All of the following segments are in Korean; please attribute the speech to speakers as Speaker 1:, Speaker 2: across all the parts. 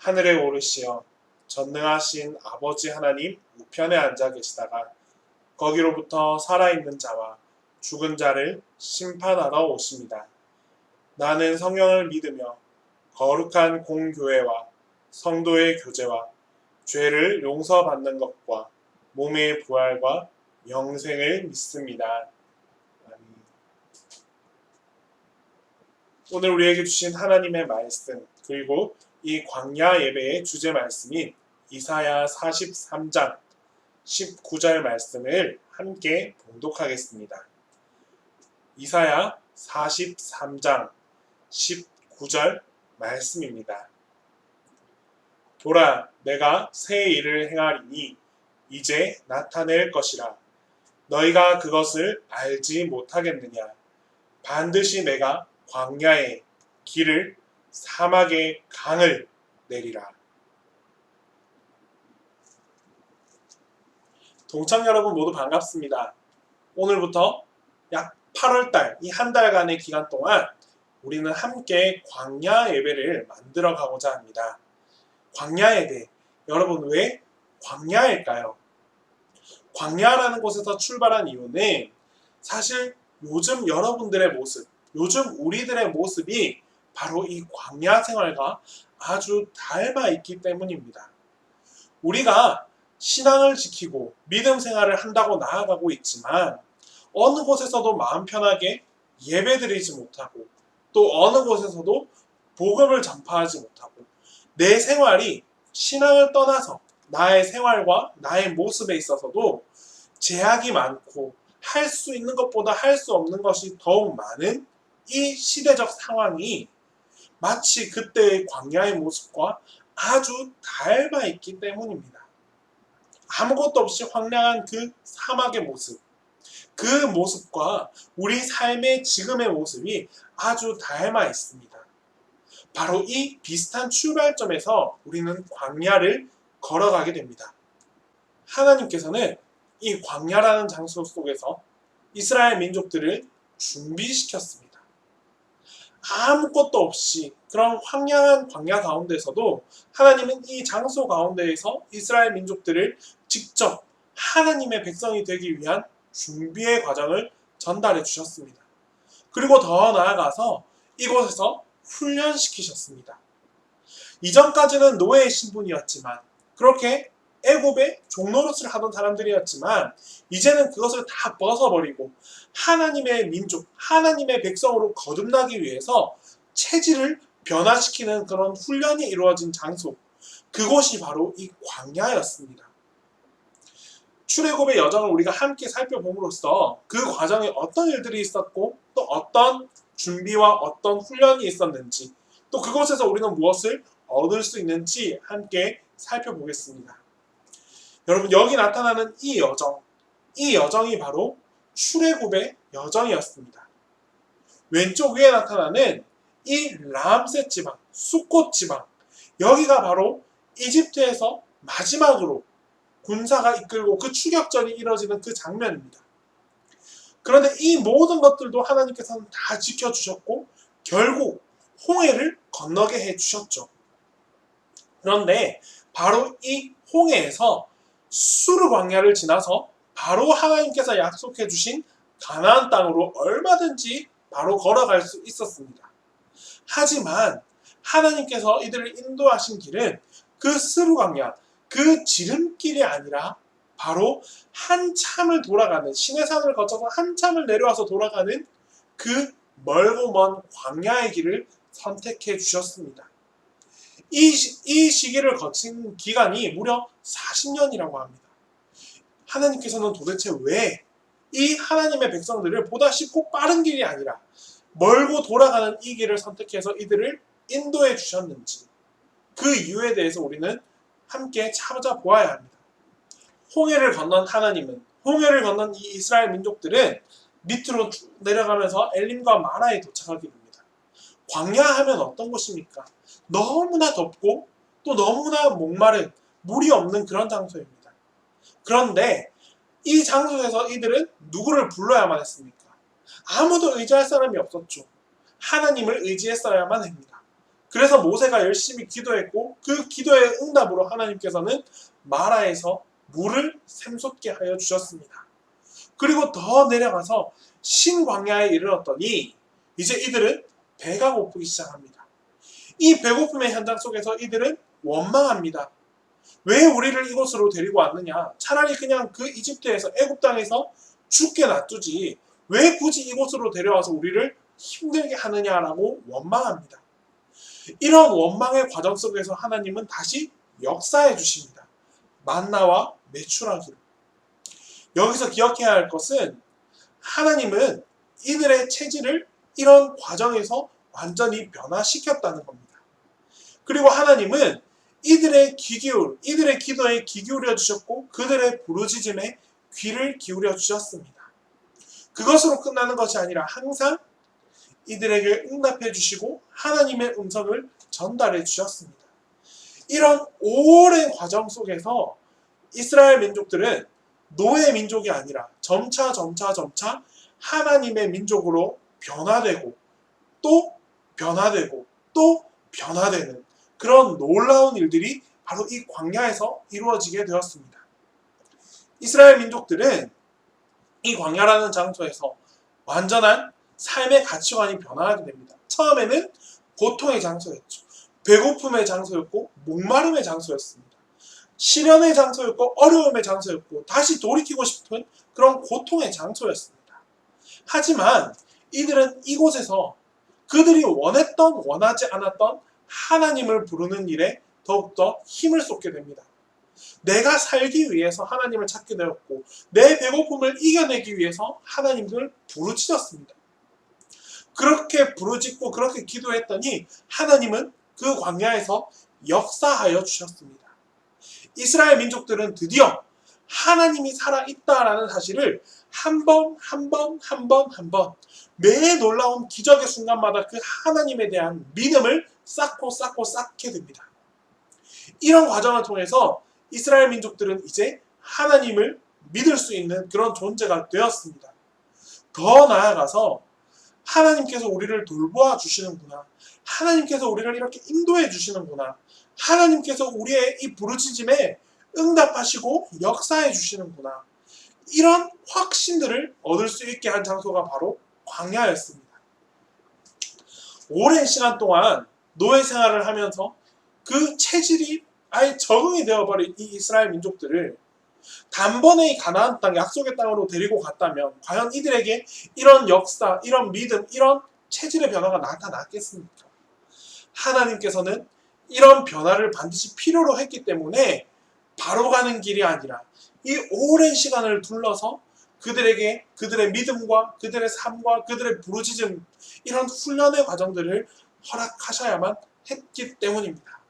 Speaker 1: 하늘에 오르시어 전능하신 아버지 하나님 우편에 앉아 계시다가 거기로부터 살아있는 자와 죽은 자를 심판하러 오십니다. 나는 성령을 믿으며 거룩한 공교회와 성도의 교제와 죄를 용서받는 것과 몸의 부활과 영생을 믿습니다. 오늘 우리에게 주신 하나님의 말씀 그리고 이 광야 예배의 주제 말씀인 이사야 43장 19절 말씀을 함께 봉독하겠습니다. 이사야 43장 19절 말씀입니다. 보라, 내가 새 일을 행하리니 이제 나타낼 것이라. 너희가 그것을 알지 못하겠느냐? 반드시 내가 광야에 길을 사막에 강을 내리라. 동창 여러분 모두 반갑습니다. 오늘부터 약 8월달 이 한 달간의 기간 동안 우리는 함께 광야 예배를 만들어 가고자 합니다. 광야 예배. 여러분 왜 광야일까요? 광야라는 곳에서 출발한 이유는 사실 요즘 여러분들의 모습, 요즘 우리들의 모습이 바로 이 광야 생활과 아주 닮아 있기 때문입니다. 우리가 신앙을 지키고 믿음 생활을 한다고 나아가고 있지만 어느 곳에서도 마음 편하게 예배드리지 못하고 또 어느 곳에서도 복음을 전파하지 못하고 내 생활이 신앙을 떠나서 나의 생활과 나의 모습에 있어서도 제약이 많고 할 수 있는 것보다 할 수 없는 것이 더욱 많은 이 시대적 상황이 마치 그때의 광야의 모습과 아주 닮아 있기 때문입니다. 아무것도 없이 황량한 그 사막의 모습, 그 모습과 우리 삶의 지금의 모습이 아주 닮아 있습니다. 바로 이 비슷한 출발점에서 우리는 광야를 걸어가게 됩니다. 하나님께서는 이 광야라는 장소 속에서 이스라엘 민족들을 준비시켰습니다. 아무것도 없이 그런 황량한 광야 가운데서도 하나님은 이 장소 가운데에서 이스라엘 민족들을 직접 하나님의 백성이 되기 위한 준비의 과정을 전달해 주셨습니다. 그리고 더 나아가서 이곳에서 훈련시키셨습니다. 이전까지는 노예의 신분이었지만 그렇게 애굽의 종노릇을 하던 사람들이었지만 이제는 그것을 다 벗어버리고 하나님의 민족, 하나님의 백성으로 거듭나기 위해서 체질을 변화시키는 그런 훈련이 이루어진 장소 그곳이 바로 이 광야였습니다. 출애굽의 여정을 우리가 함께 살펴봄으로써 그 과정에 어떤 일들이 있었고 또 어떤 준비와 어떤 훈련이 있었는지 또 그곳에서 우리는 무엇을 얻을 수 있는지 함께 살펴보겠습니다. 여러분 여기 나타나는 이 여정, 이 여정이 바로 출애굽의 여정이었습니다. 왼쪽 위에 나타나는 이 람셋 지방, 수꽃 지방, 여기가 바로 이집트에서 마지막으로 군사가 이끌고 그 추격전이 이뤄지는 그 장면입니다. 그런데 이 모든 것들도 하나님께서는 다 지켜주셨고 결국 홍해를 건너게 해주셨죠. 그런데 바로 이 홍해에서 수르 광야를 지나서 바로 하나님께서 약속해 주신 가나안 땅으로 얼마든지 바로 걸어갈 수 있었습니다. 하지만 하나님께서 이들을 인도하신 길은 그 스루 광야, 그 지름길이 아니라 바로 한참을 돌아가는 신의 산을 거쳐서 한참을 내려와서 돌아가는 그 멀고 먼 광야의 길을 선택해 주셨습니다. 이, 시- 이 시기를 거친 기간이 무려 40년이라고 합니다. 하나님께서는 도대체 왜 이 하나님의 백성들을 보다 쉽고 빠른 길이 아니라 멀고 돌아가는 이 길을 선택해서 이들을 인도해 주셨는지 그 이유에 대해서 우리는 함께 찾아보아야 합니다. 홍해를 건넌 하나님은 홍해를 건넌 이 이스라엘 민족들은 밑으로 쭉 내려가면서 엘림과 마라에 도착하게 됩니다. 광야 하면 어떤 곳입니까? 너무나 덥고 또 너무나 목마른 물이 없는 그런 장소입니다. 그런데 이 장소에서 이들은 누구를 불러야만 했습니까? 아무도 의지할 사람이 없었죠. 하나님을 의지했어야만 합니다. 그래서 모세가 열심히 기도했고 그 기도의 응답으로 하나님께서는 마라에서 물을 샘솟게 하여 주셨습니다. 그리고 더 내려가서 신광야에 이르렀더니 이제 이들은 배가 고프기 시작합니다. 이 배고픔의 현장 속에서 이들은 원망합니다. 왜 우리를 이곳으로 데리고 왔느냐? 차라리 그냥 그 이집트에서 애굽 땅에서 죽게 놔두지 왜 굳이 이곳으로 데려와서 우리를 힘들게 하느냐라고 원망합니다. 이런 원망의 과정 속에서 하나님은 다시 역사해 주십니다. 만나와 매출하기로. 여기서 기억해야 할 것은 하나님은 이들의 체질을 이런 과정에서 완전히 변화시켰다는 겁니다. 그리고 하나님은 이들의 귀 기울, 이들의 기도에 귀 기울여 주셨고 그들의 부르짖음에 귀를 기울여 주셨습니다. 그것으로 끝나는 것이 아니라 항상 이들에게 응답해 주시고 하나님의 음성을 전달해 주셨습니다. 이런 오랜 과정 속에서 이스라엘 민족들은 노예 민족이 아니라 점차 점차 점차 하나님의 민족으로 변화되고 또 변화되고 또 변화되는 그런 놀라운 일들이 바로 이 광야에서 이루어지게 되었습니다. 이스라엘 민족들은 이 광야라는 장소에서 완전한 삶의 가치관이 변화하게 됩니다. 처음에는 고통의 장소였죠. 배고픔의 장소였고 목마름의 장소였습니다. 시련의 장소였고 어려움의 장소였고 다시 돌이키고 싶은 그런 고통의 장소였습니다. 하지만 이들은 이곳에서 그들이 원했던 원하지 않았던 하나님을 부르는 일에 더욱더 힘을 쏟게 됩니다. 내가 살기 위해서 하나님을 찾게 되었고 내 배고픔을 이겨내기 위해서 하나님을 부르짖었습니다. 그렇게 부르짖고 그렇게 기도했더니 하나님은 그 광야에서 역사하여 주셨습니다. 이스라엘 민족들은 드디어 하나님이 살아 있다라는 사실을 한 번, 한 번, 한 번, 한 번, 매 놀라운 기적의 순간마다 그 하나님에 대한 믿음을 쌓고 쌓고 쌓게 됩니다. 이런 과정을 통해서 이스라엘 민족들은 이제 하나님을 믿을 수 있는 그런 존재가 되었습니다. 더 나아가서 하나님께서 우리를 돌보아 주시는구나. 하나님께서 우리를 이렇게 인도해 주시는구나. 하나님께서 우리의 이 부르짖음에 응답하시고 역사해 주시는구나. 이런 확신들을 얻을 수 있게 한 장소가 바로 광야였습니다. 오랜 시간 동안 노예 생활을 하면서 그 체질이 아예 적응이 되어버린 이 이스라엘 민족들을 단번에 이 가나안 땅 약속의 땅으로 데리고 갔다면 과연 이들에게 이런 역사, 이런 믿음, 이런 체질의 변화가 나타났겠습니까? 하나님께서는 이런 변화를 반드시 필요로 했기 때문에 바로 가는 길이 아니라 이 오랜 시간을 둘러서 그들에게 그들의 믿음과 그들의 삶과 그들의 부르짖음 이런 훈련의 과정들을 허락하셔야만 했기 때문입니다.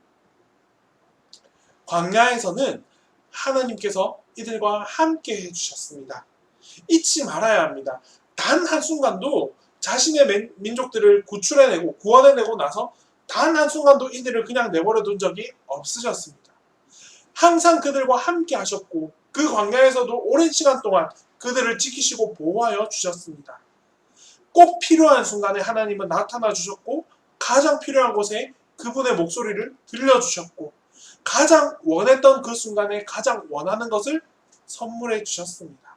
Speaker 1: 광야에서는 하나님께서 이들과 함께 해주셨습니다. 잊지 말아야 합니다. 단 한순간도 자신의 민족들을 구출해내고 구원해내고 나서 단 한순간도 이들을 그냥 내버려 둔 적이 없으셨습니다. 항상 그들과 함께 하셨고 그 광야에서도 오랜 시간 동안 그들을 지키시고 보호하여 주셨습니다. 꼭 필요한 순간에 하나님은 나타나 주셨고 가장 필요한 곳에 그분의 목소리를 들려주셨고 가장 원했던 그 순간에 가장 원하는 것을 선물해 주셨습니다.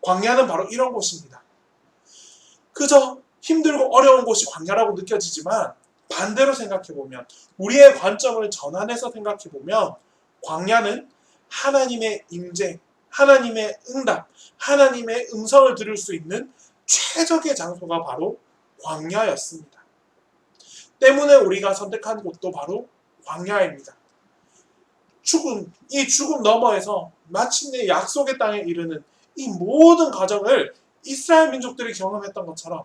Speaker 1: 광야는 바로 이런 곳입니다. 그저 힘들고 어려운 곳이 광야라고 느껴지지만 반대로 생각해 보면 우리의 관점을 전환해서 생각해 보면 광야는 하나님의 임재, 하나님의 응답, 하나님의 음성을 들을 수 있는 최적의 장소가 바로 광야였습니다. 때문에 우리가 선택한 곳도 바로 광야입니다. 죽음, 이 죽음 너머에서 마침내 약속의 땅에 이르는 이 모든 과정을 이스라엘 민족들이 경험했던 것처럼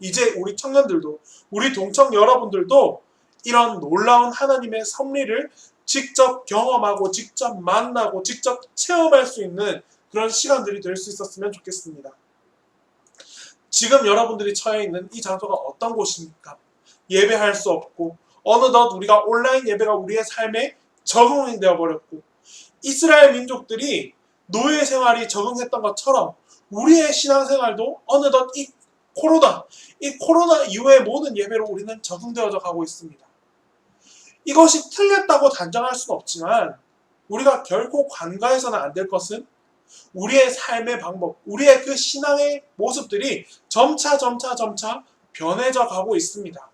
Speaker 1: 이제 우리 청년들도 우리 동청 여러분들도 이런 놀라운 하나님의 섭리를 직접 경험하고 직접 만나고 직접 체험할 수 있는 그런 시간들이 될 수 있었으면 좋겠습니다. 지금 여러분들이 처해 있는 이 장소가 어떤 곳입니까? 예배할 수 없고 어느덧 우리가 온라인 예배가 우리의 삶에 적응이 되어 버렸고 이스라엘 민족들이 노예 생활이 적응했던 것처럼 우리의 신앙생활도 어느덧 이 코로나, 이 코로나 이후의 모든 예배로 우리는 적응되어져 가고 있습니다. 이것이 틀렸다고 단정할 수는 없지만 우리가 결코 관가해서는 안 될 것은 우리의 삶의 방법, 우리의 그 신앙의 모습들이 점차 점차 점차 변해져 가고 있습니다.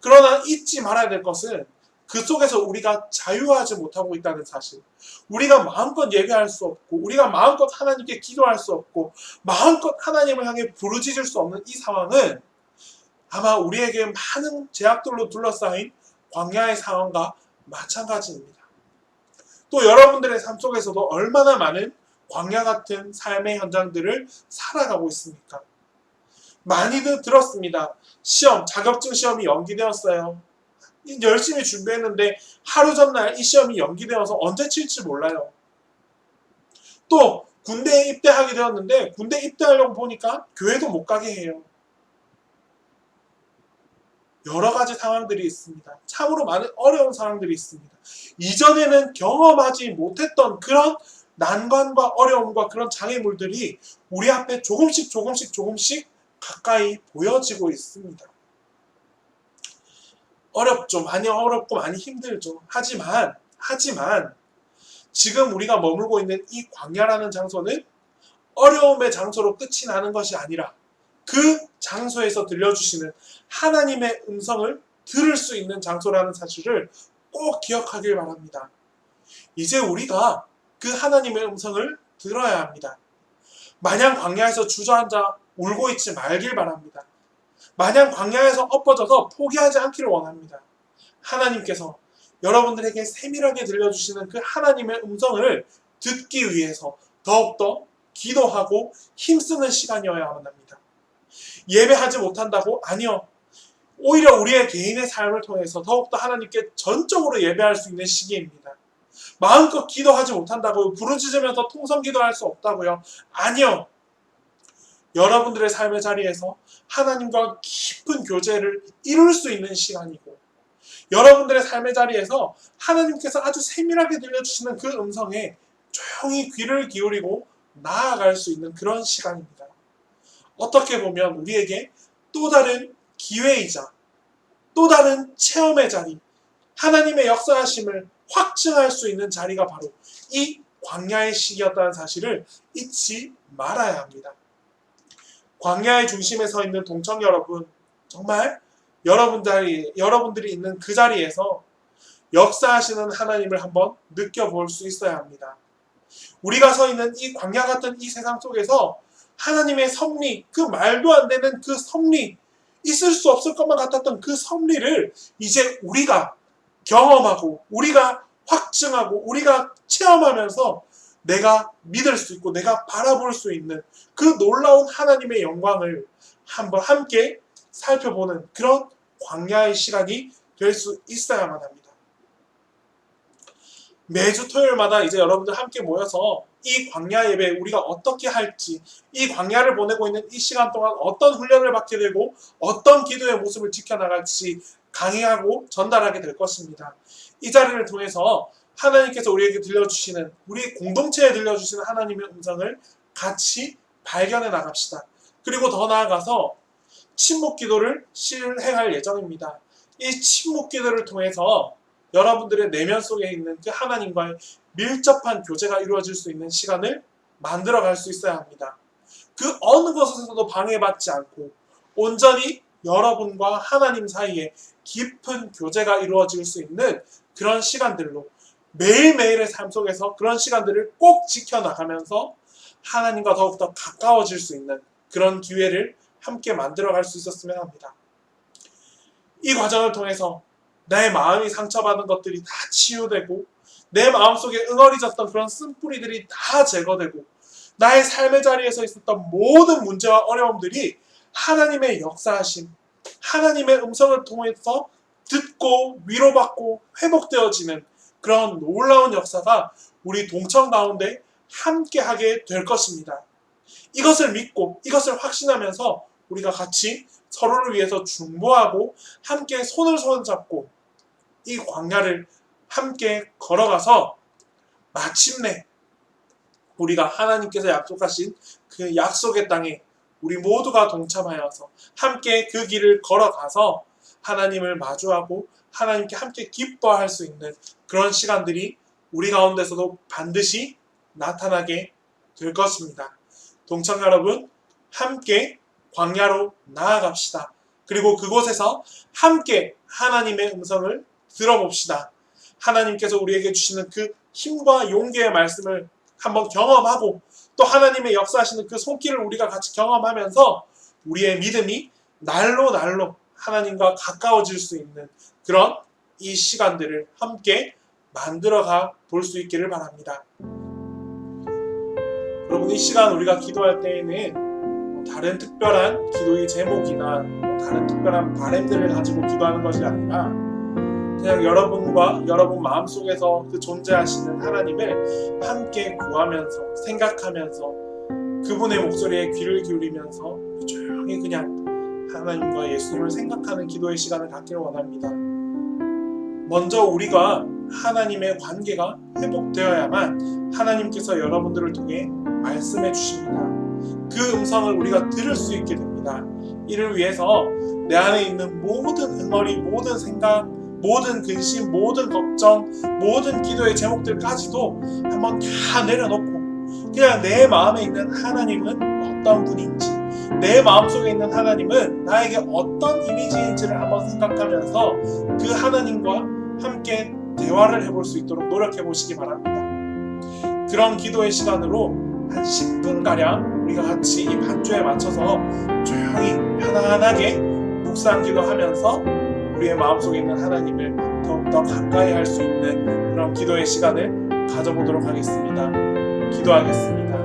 Speaker 1: 그러나 잊지 말아야 될 것은 그 속에서 우리가 자유하지 못하고 있다는 사실. 우리가 마음껏 예배할 수 없고, 우리가 마음껏 하나님께 기도할 수 없고, 마음껏 하나님을 향해 부르짖을 수 없는 이 상황은 아마 우리에게 많은 제약들로 둘러싸인 광야의 상황과 마찬가지입니다. 또 여러분들의 삶 속에서도 얼마나 많은 광야 같은 삶의 현장들을 살아가고 있습니까? 많이들 들었습니다. 시험, 자격증 시험이 연기되었어요. 열심히 준비했는데 하루 전날 이 시험이 연기되어서 언제 칠지 몰라요. 또 군대에 입대하게 되었는데 군대 입대하려고 보니까 교회도 못 가게 해요. 여러 가지 상황들이 있습니다. 참으로 많은 어려운 상황들이 있습니다. 이전에는 경험하지 못했던 그런 난관과 어려움과 그런 장애물들이 우리 앞에 조금씩 조금씩 조금씩 가까이 보여지고 있습니다. 어렵죠. 많이 어렵고 많이 힘들죠. 하지만, 하지만, 지금 우리가 머물고 있는 이 광야라는 장소는 어려움의 장소로 끝이 나는 것이 아니라 그 장소에서 들려주시는 하나님의 음성을 들을 수 있는 장소라는 사실을 꼭 기억하길 바랍니다. 이제 우리가 그 하나님의 음성을 들어야 합니다. 마냥 광야에서 주저앉아 울고 있지 말길 바랍니다. 마냥 광야에서 엎어져서 포기하지 않기를 원합니다. 하나님께서 여러분들에게 세밀하게 들려주시는 그 하나님의 음성을 듣기 위해서 더욱더 기도하고 힘쓰는 시간이어야만 합니다. 예배하지 못한다고? 아니요. 오히려 우리의 개인의 삶을 통해서 더욱더 하나님께 전적으로 예배할 수 있는 시기입니다. 마음껏 기도하지 못한다고요? 부르짖으면서 통성 기도할 수 없다고요? 아니요. 여러분들의 삶의 자리에서 하나님과 깊은 교제를 이룰 수 있는 시간이고 여러분들의 삶의 자리에서 하나님께서 아주 세밀하게 들려주시는 그 음성에 조용히 귀를 기울이고 나아갈 수 있는 그런 시간입니다. 어떻게 보면 우리에게 또 다른 기회이자 또 다른 체험의 자리, 하나님의 역사하심을 확증할 수 있는 자리가 바로 이 광야의 시기였다는 사실을 잊지 말아야 합니다. 광야의 중심에 서 있는 동청 여러분, 정말 여러분들이, 여러분들이 있는 그 자리에서 역사하시는 하나님을 한번 느껴볼 수 있어야 합니다. 우리가 서 있는 이 광야 같은 이 세상 속에서 하나님의 섭리, 그 말도 안 되는 그 섭리, 있을 수 없을 것만 같았던 그 섭리를 이제 우리가 경험하고, 우리가 확증하고, 우리가 체험하면서 내가 믿을 수 있고, 내가 바라볼 수 있는 그 놀라운 하나님의 영광을 한번 함께 살펴보는 그런 광야의 시간이 될 수 있어야만 합니다. 매주 토요일마다 이제 여러분들 함께 모여서 이 광야 예배 우리가 어떻게 할지 이 광야를 보내고 있는 이 시간 동안 어떤 훈련을 받게 되고 어떤 기도의 모습을 지켜나갈지 강의하고 전달하게 될 것입니다. 이 자리를 통해서 하나님께서 우리에게 들려주시는 우리 공동체에 들려주시는 하나님의 음성을 같이 발견해 나갑시다. 그리고 더 나아가서 침묵 기도를 실행할 예정입니다. 이 침묵 기도를 통해서 여러분들의 내면 속에 있는 그 하나님과의 밀접한 교제가 이루어질 수 있는 시간을 만들어 갈 수 있어야 합니다. 그 어느 것에서도 방해받지 않고 온전히 여러분과 하나님 사이에 깊은 교제가 이루어질 수 있는 그런 시간들로 매일매일의 삶 속에서 그런 시간들을 꼭 지켜나가면서 하나님과 더욱더 가까워질 수 있는 그런 기회를 함께 만들어 갈 수 있었으면 합니다. 이 과정을 통해서 내 마음이 상처받은 것들이 다 치유되고 내 마음속에 응어리졌던 그런 쓴뿌리들이 다 제거되고 나의 삶의 자리에서 있었던 모든 문제와 어려움들이 하나님의 역사하심, 하나님의 음성을 통해서 듣고 위로받고 회복되어지는 그런 놀라운 역사가 우리 동청 가운데 함께하게 될 것입니다. 이것을 믿고 이것을 확신하면서 우리가 같이 서로를 위해서 중보하고 함께 손을 손잡고 이 광야를 함께 걸어가서 마침내 우리가 하나님께서 약속하신 그 약속의 땅에 우리 모두가 동참하여서 함께 그 길을 걸어가서 하나님을 마주하고 하나님께 함께 기뻐할 수 있는 그런 시간들이 우리 가운데서도 반드시 나타나게 될 것입니다. 동창 여러분, 함께 광야로 나아갑시다. 그리고 그곳에서 함께 하나님의 음성을 들어봅시다. 하나님께서 우리에게 주시는 그 힘과 용기의 말씀을 한번 경험하고 또 하나님의 역사하시는 그 손길을 우리가 같이 경험하면서 우리의 믿음이 날로 날로 하나님과 가까워질 수 있는 그런 이 시간들을 함께 만들어가 볼 수 있기를 바랍니다. 여러분 이 시간 우리가 기도할 때에는 다른 특별한 기도의 제목이나 다른 특별한 바램들을 가지고 기도하는 것이 아니라 그냥 여러분과 여러분 마음속에서 그 존재하시는 하나님을 함께 구하면서 생각하면서 그분의 목소리에 귀를 기울이면서 조용히 그냥 하나님과 예수님을 생각하는 기도의 시간을 갖기를 원합니다. 먼저 우리가 하나님의 관계가 회복되어야만 하나님께서 여러분들을 통해 말씀해 주십니다. 그 음성을 우리가 들을 수 있게 됩니다. 이를 위해서 내 안에 있는 모든 응어리, 모든 생각, 모든 근심, 모든 걱정, 모든 기도의 제목들까지도 한번 다 내려놓고 그냥 내 마음에 있는 하나님은 어떤 분인지 내 마음속에 있는 하나님은 나에게 어떤 이미지인지를 한번 생각하면서 그 하나님과 함께 대화를 해볼 수 있도록 노력해 보시기 바랍니다. 그런 기도의 시간으로 한 10분가량 우리가 같이 이 반주에 맞춰서 조용히 편안하게 묵상 기도하면서 우리의 마음속에 있는 하나님을 더욱더 가까이 할 수 있는 그런 기도의 시간을 가져보도록 하겠습니다. 기도하겠습니다.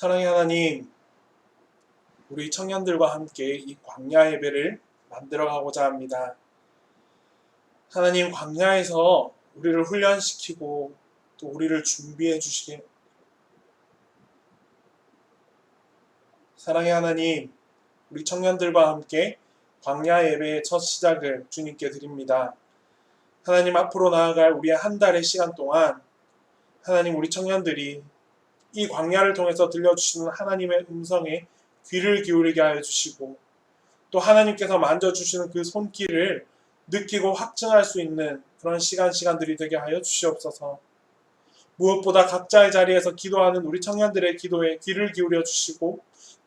Speaker 1: 사랑의 하나님, 우리 청년들과 함께 이 광야 예배를 만들어 가고자 합니다. 하나님 광야에서 우리를 훈련시키고 또 우리를 준비해 주시게 사랑의 하나님, 우리 청년들과 함께 광야 예배의 첫 시작을 주님께 드립니다. 하나님 앞으로 나아갈 우리의 한 달의 시간 동안 하나님 우리 청년들이 이 광야를 통해서 들려주시는 하나님의 음성에 귀를 기울이게 하여 주시고 또 하나님께서 만져주시는 그 손길을 느끼고 확증할 수 있는 그런 시간 시간들이 되게 하여 주시옵소서. 무엇보다 각자의 자리에서 기도하는 우리 청년들의 기도에 귀를 기울여 주시고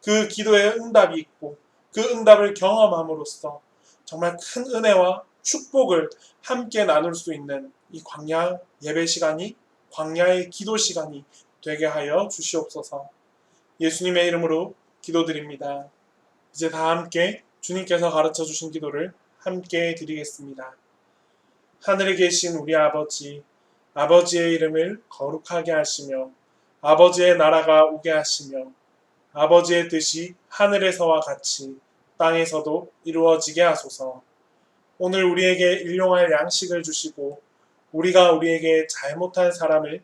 Speaker 1: 그 기도에 응답이 있고 그 응답을 경험함으로써 정말 큰 은혜와 축복을 함께 나눌 수 있는 이 광야 예배 시간이 광야의 기도 시간이 되게 하여 주시옵소서. 예수님의 이름으로 기도드립니다. 이제 다 함께 주님께서 가르쳐 주신 기도를 함께 드리겠습니다. 하늘에 계신 우리 아버지, 아버지의 이름을 거룩하게 하시며 아버지의 나라가 오게 하시며 아버지의 뜻이 하늘에서와 같이 땅에서도 이루어지게 하소서. 오늘 우리에게 일용할 양식을 주시고 우리가 우리에게 잘못한 사람을